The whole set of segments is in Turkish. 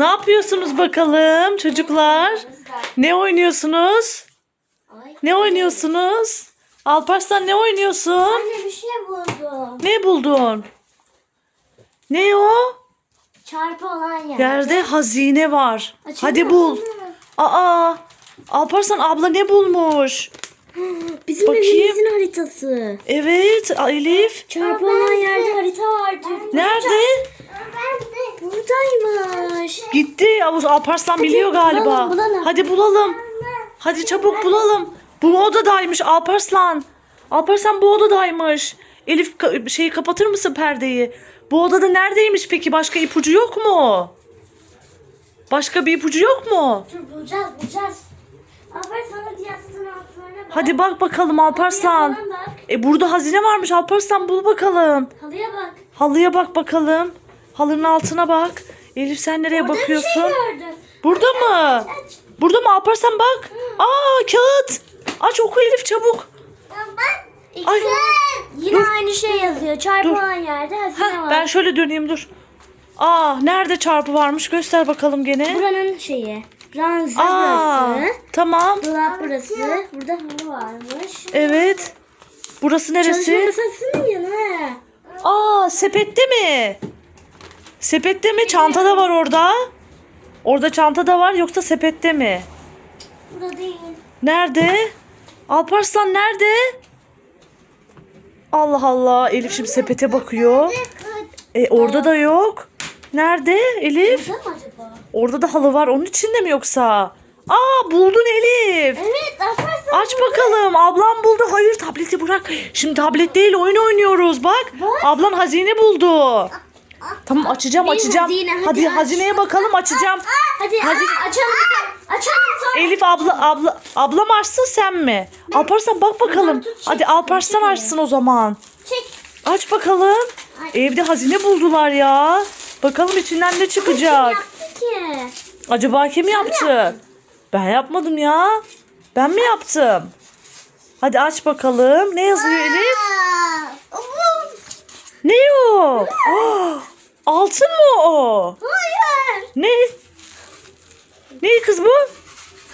Ne yapıyorsunuz bakalım çocuklar? Ne oynuyorsunuz? Ne oynuyorsunuz? Alparslan ne oynuyorsun? Anne bir şey buldum. Ne buldun? Ne o? Çarpı olan yer. Yerde hazine var. Açalım Hadi mı, bul. Aa! Alparslan abla ne bulmuş? Bizim Bakayım. evimizin haritası. Evet Elif. Çarpı olan yerde harita vardı. Nerede? Buradaymış. Gitti. Yavuz Alparslan biliyor galiba. bulalım, bulalım. Hadi bulalım. Hadi çabuk bulalım. Bu odadaymış Alparslan. Alparslan bu odadaymış. Elif ka- şeyi kapatır mısın perdeyi? Bu odada neredeymiş peki? Başka ipucu yok mu? Başka bir ipucu yok mu? Dur bulacağız bulacağız. Sana diyastın altlarına bak. Hadi bak bakalım Alparslan. Halıya falan bak. E burada hazine varmış Alparslan bul bakalım. Halıya bak. Halıya bak bakalım. Halının altına bak. Elif sen nereye Orada bakıyorsun? bir şey gördüm. Burada mı? Aç. Burada mı Alparslan bak. Aa kağıt. Aç oku Elif çabuk. İkisi Ay. Yine aynı şey yazıyor. Çarpı Dur. olan yerde hazine var. ben şöyle döneyim dur. Aa nerede çarpı varmış göster bakalım gene. Buranın şeyi. Ranza Aa burası. tamam. Dolap burası. Burada halı varmış. Evet. Burası Çalışma neresi? masasının yanı. Aa sepette mi? Sepette mi? Çanta da var orada. Orada çanta da var yoksa sepette mi? Burada değil. Nerede? Alparslan nerede? Allah Allah. Elif şimdi sepete bakıyor. E orada da yok. Nerede Elif? Burada mı acaba? Orada da halı var. Onun içinde mi yoksa? Aa buldun Elif. Evet aferin. Aç bakalım. Ablam buldu. Hayır tableti bırak. Şimdi tablet değil oyun oynuyoruz. Bak. Bak. Ablan hazine buldu. Tamam açacağım Benim açacağım. hazine, hadi hadi aç. hazineye bakalım açacağım. Hadi Hadi. açalım. Açalım sonra. Elif abla abla ablam açsın sen mi? Alparslan bak bakalım. tut. Hadi Alparslan açsın o zaman. Çek. Aç bakalım. Ay. Evde hazine buldular ya. Bakalım içinden ne çıkacak. Yaptı ki. Acaba kim yaptı? Ben yapmadım ya. Ben mi yaptım? Hadi aç bakalım. Ne yazıyor Elif? Ne o? Aa, altın mı o? Hayır. Ne? Ne kız bu?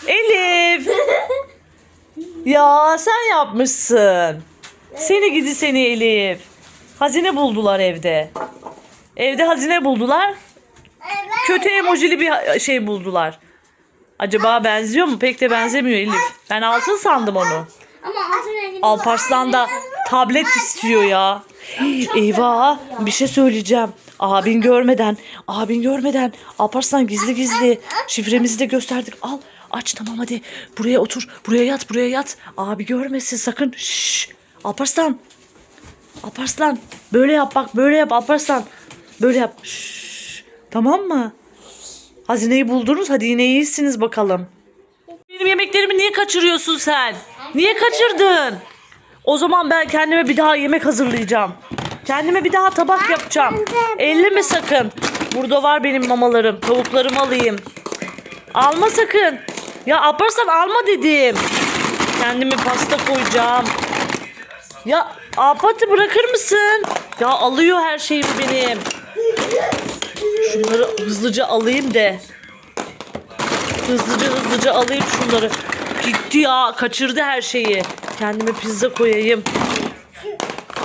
Elif. Ya sen yapmışsın. Seni gidi seni Elif. Hazine buldular evde. Evde hazine buldular. Kötü emojili bir şey buldular. Acaba benziyor mu? Pek de benzemiyor Elif. Ben altın sandım onu. Ama altın rengini Alparslan da tablet istiyor ya. Eyvah bir şey söyleyeceğim. Abin görmeden, abin görmeden. Alparslan gizli gizli. Şifremizi de gösterdik. Al aç tamam hadi. Buraya otur. Buraya yat buraya yat. Abi görmesin sakın. Şşş. Alparslan. Alparslan. Böyle yap bak böyle yap Alparslan. Böyle yap. Şşş. Tamam mı? Hazineyi buldunuz. Hadi yine iyisiniz bakalım. Benim yemeklerimi niye kaçırıyorsun sen? Niye kaçırdın? O zaman ben kendime bir daha yemek hazırlayacağım. Kendime bir daha tabak yapacağım. Elleme sakın. Burada var benim mamalarım. Tavuklarımı alayım. Alma sakın. Ya Alparslan alma dedim. Kendime pasta koyacağım. Ya Afat'ı bırakır mısın? Ya alıyor her şeyimi benim. Şunları hızlıca alayım de. Hızlıca hızlıca alayım şunları. Gitti ya kaçırdı her şeyi. Kendime pizza koyayım.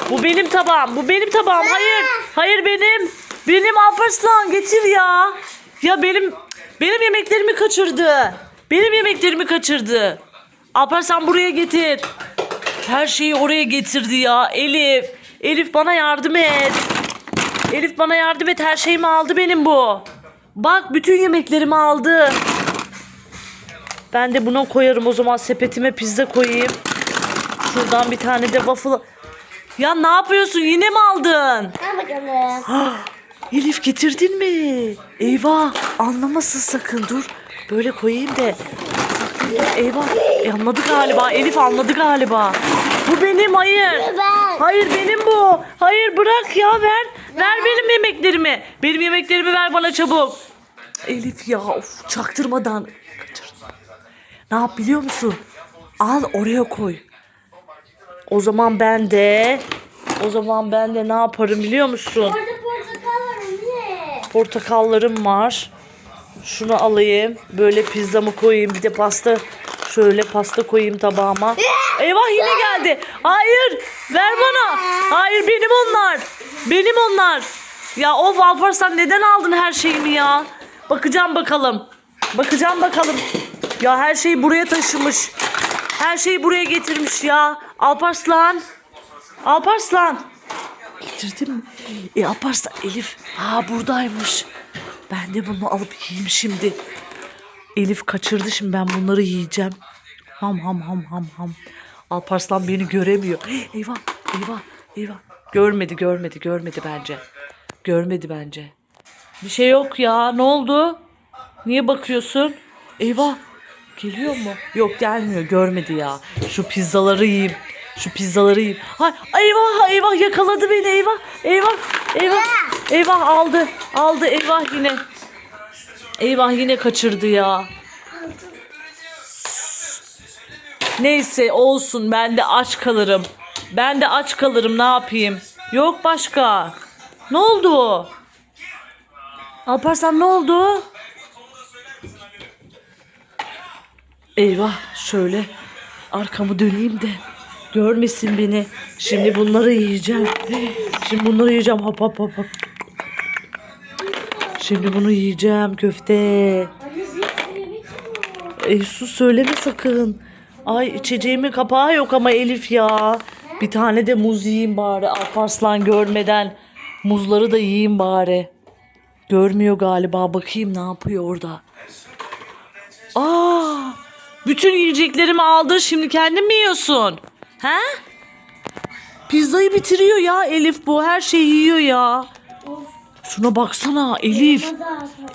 Bu benim tabağım. Bu benim tabağım. Hayır. Hayır benim. Benim Alparslan getir ya. Ya benim benim yemeklerimi kaçırdı. Benim yemeklerimi kaçırdı. Alparslan buraya getir. Her şeyi oraya getirdi ya. Elif. Elif bana yardım et. Elif bana yardım et. Her şeyimi aldı benim bu. Bak bütün yemeklerimi aldı. Ben de buna koyarım o zaman sepetime pizza koyayım. Şuradan bir tane de waffle. Ya ne yapıyorsun? Yine mi aldın? Al bakalım. Ah, Elif getirdin mi? Eyvah anlamasın sakın dur. Böyle koyayım da. Eyvah e, anladı galiba. Elif anladı galiba. Bu benim hayır. Ben. Hayır benim bu. Hayır bırak ya ver. Ver benim yemeklerimi. Benim yemeklerimi ver bana çabuk. Elif ya of çaktırmadan. Kaçırma. Ne yap biliyor musun? Al oraya koy. O zaman ben de o zaman ben de ne yaparım biliyor musun? Orada portakal var onu ye. Portakallarım var. Şunu alayım. Böyle pizzamı koyayım. Bir de pasta. Şöyle pasta koyayım tabağıma. Eyvah yine geldi. Hayır. Ver bana. Hayır benim onlar. Benim onlar. Ya of Alparslan neden aldın her şeyimi ya? Bakacağım bakalım. Bakacağım bakalım. Ya her şeyi buraya taşımış. Her şeyi buraya getirmiş ya. Alparslan. Alparslan. Getirdin mi? E Alparslan Elif. Ha buradaymış. Ben de bunu alıp yiyeyim şimdi. Elif kaçırdı şimdi ben bunları yiyeceğim. Ham ham ham ham ham. Alparslan beni göremiyor. Eyvah eyvah eyvah. Görmedi görmedi görmedi bence. Görmedi bence. Bir şey yok ya ne oldu? Niye bakıyorsun? Eyvah geliyor mu? Yok gelmiyor görmedi ya. Şu pizzaları yiyeyim. Şu pizzaları yiyeyim. Hay, eyvah eyvah yakaladı beni eyvah eyvah eyvah eyvah aldı aldı eyvah yine. Eyvah yine kaçırdı ya. Neyse olsun ben de aç kalırım. Ben de aç kalırım ne yapayım? Yok başka. Ne oldu? Alparslan ne oldu? Eyvah şöyle arkamı döneyim de görmesin beni. Şimdi bunları yiyeceğim. Şimdi bunları yiyeceğim hop hop hop. Şimdi bunu yiyeceğim köfte. Yiyor. E, söyleme sakın. Ay içeceğimin kapağı yok ama Elif ya. Bir tane de muz yiyeyim bari. Alparslan görmeden. Muzları da yiyeyim bari. Görmüyor galiba. Bakayım ne yapıyor orada. Aa! Bütün yiyeceklerimi aldın. Şimdi kendin mi yiyorsun? He? Pizzayı bitiriyor ya Elif bu. Her şeyi yiyor ya. Şuna baksana Elif.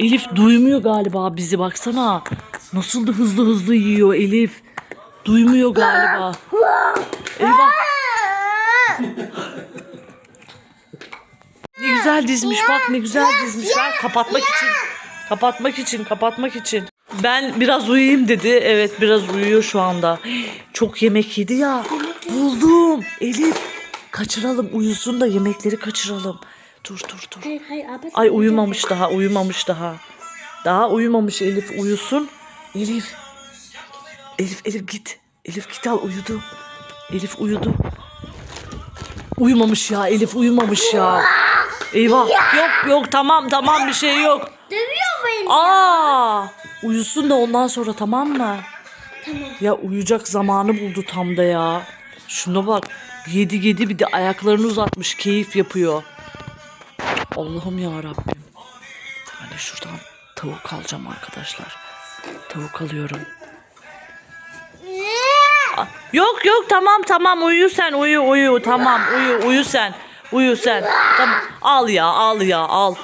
Elif duymuyor galiba bizi baksana. Nasıl da hızlı hızlı yiyor Elif. Duymuyor galiba. Eyvah. Ne güzel dizmiş bak ne güzel dizmiş. Ver kapatmak için. Kapatmak için kapatmak için. Ben biraz uyuyayım dedi. Evet biraz uyuyor şu anda. Çok yemek yedi ya. Buldum. Elif kaçıralım uyusun da yemekleri kaçıralım. Dur dur dur. Hayır hayır abi. Ay uyumamış daha, uyumamış daha. Daha uyumamış Elif uyusun. Elif. Elif, Elif git. Elif git al uyudu. Elif uyudu. Uyumamış ya Elif uyumamış ya. Eyvah. Yok yok tamam tamam bir şey yok. Dövüyor beni. Aa! Uyusun da ondan sonra tamam mı? Ya uyuyacak zamanı buldu tam da ya. Şuna bak. Yedi yedi bir de ayaklarını uzatmış. Keyif yapıyor. Allah'ım ya Rabbim. Ben de şuradan tavuk alacağım arkadaşlar. Tavuk alıyorum. Yok yok tamam tamam uyu sen uyu uyu tamam uyu uyu sen. Uyu sen. Tamam al ya al ya al.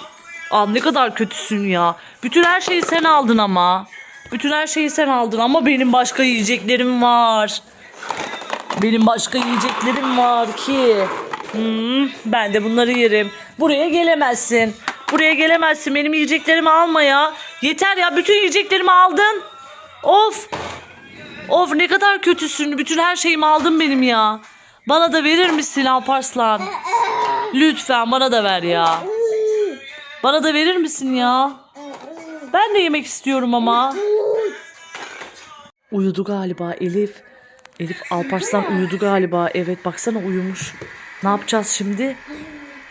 Al ne kadar kötüsün ya. Bütün her şeyi sen aldın ama. Bütün her şeyi sen aldın ama benim başka yiyeceklerim var. Benim başka yiyeceklerim var ki. Hmm, ben de bunları yerim. Buraya gelemezsin. Buraya gelemezsin. Benim yiyeceklerimi alma ya. Yeter ya. Bütün yiyeceklerimi aldın. Of. Of ne kadar kötüsün. Bütün her şeyimi aldın benim ya. Bana da verir misin Alparslan? Lütfen bana da ver ya. Bana da verir misin ya? Ben de yemek istiyorum ama. Uyudu galiba Elif. Elif Alparslan uyudu galiba. Evet baksana uyumuş. Ne yapacağız şimdi?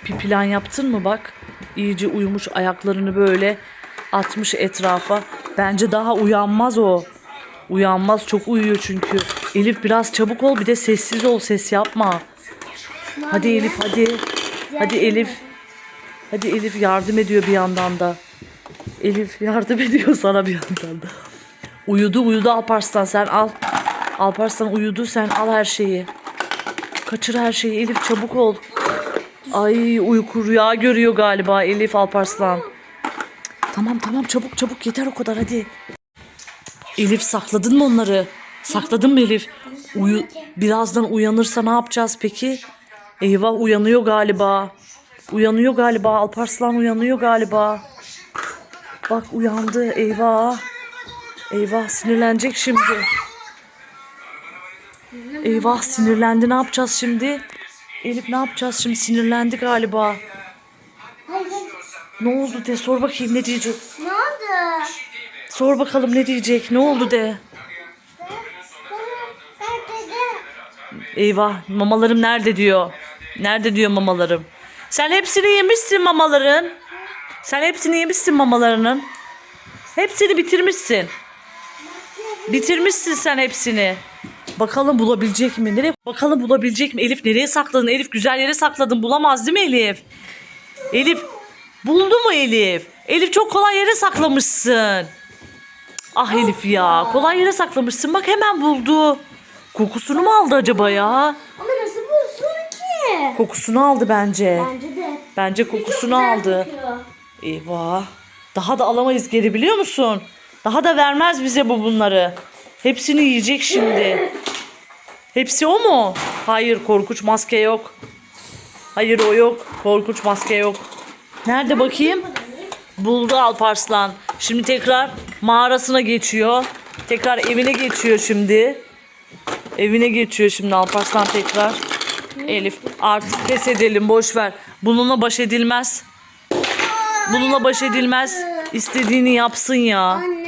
Bir plan yaptın mı bak? İyice uyumuş ayaklarını böyle atmış etrafa. Bence daha uyanmaz o. Uyanmaz çok uyuyor çünkü. Elif biraz çabuk ol bir de sessiz ol ses yapma. Hadi Elif hadi. Hadi Elif. Hadi Elif yardım ediyor bir yandan da. Elif yardım ediyor sana bir yandan da. Uyudu uyudu Alparslan sen al. Alparslan uyudu sen al her şeyi. Kaçır her şeyi Elif çabuk ol. Ay uyku rüya görüyor galiba Elif Alparslan. Tamam tamam çabuk çabuk yeter o kadar hadi. Elif sakladın mı onları? Sakladın mı Elif? Uyu, birazdan uyanırsa ne yapacağız peki? Eyvah uyanıyor galiba. Uyanıyor galiba. Alparslan uyanıyor galiba. Bak uyandı. Eyvah. Eyvah sinirlenecek şimdi. Eyvah sinirlendi. Ne yapacağız şimdi? Elif ne yapacağız şimdi? Sinirlendi galiba. Ne oldu de sor bakayım ne diyecek? Ne oldu? Sor bakalım ne diyecek? Ne oldu de? Eyvah mamalarım nerede diyor. Nerede diyor mamalarım. Sen hepsini yemişsin mamaların. Sen hepsini yemişsin mamalarının. Hepsini bitirmişsin. Bitirmişsin sen hepsini. Bakalım bulabilecek mi? Nereye? Bakalım bulabilecek mi? Elif nereye sakladın? Elif güzel yere sakladın. Bulamaz değil mi Elif? Elif buldu mu Elif? Elif çok kolay yere saklamışsın. Ah Elif ya kolay yere saklamışsın. Bak hemen buldu. Kokusunu mu aldı acaba ya? Ama nasıl bulsun ki? Kokusunu aldı bence. Bence de. Bence kokusunu aldı. Eyvah. Daha da alamayız geri biliyor musun? Daha da vermez bize bu bunları. Hepsini yiyecek şimdi. Hepsi o mu? Hayır korkunç maske yok. Hayır o yok. Korkunç maske yok. Nerede bakayım? Buldu Alparslan. Şimdi tekrar mağarasına geçiyor. Tekrar evine geçiyor şimdi. Evine geçiyor şimdi Alparslan tekrar. Elif artık pes edelim boş ver. Bununla baş edilmez. Bununla baş edilmez. İstediğini yapsın ya. Anne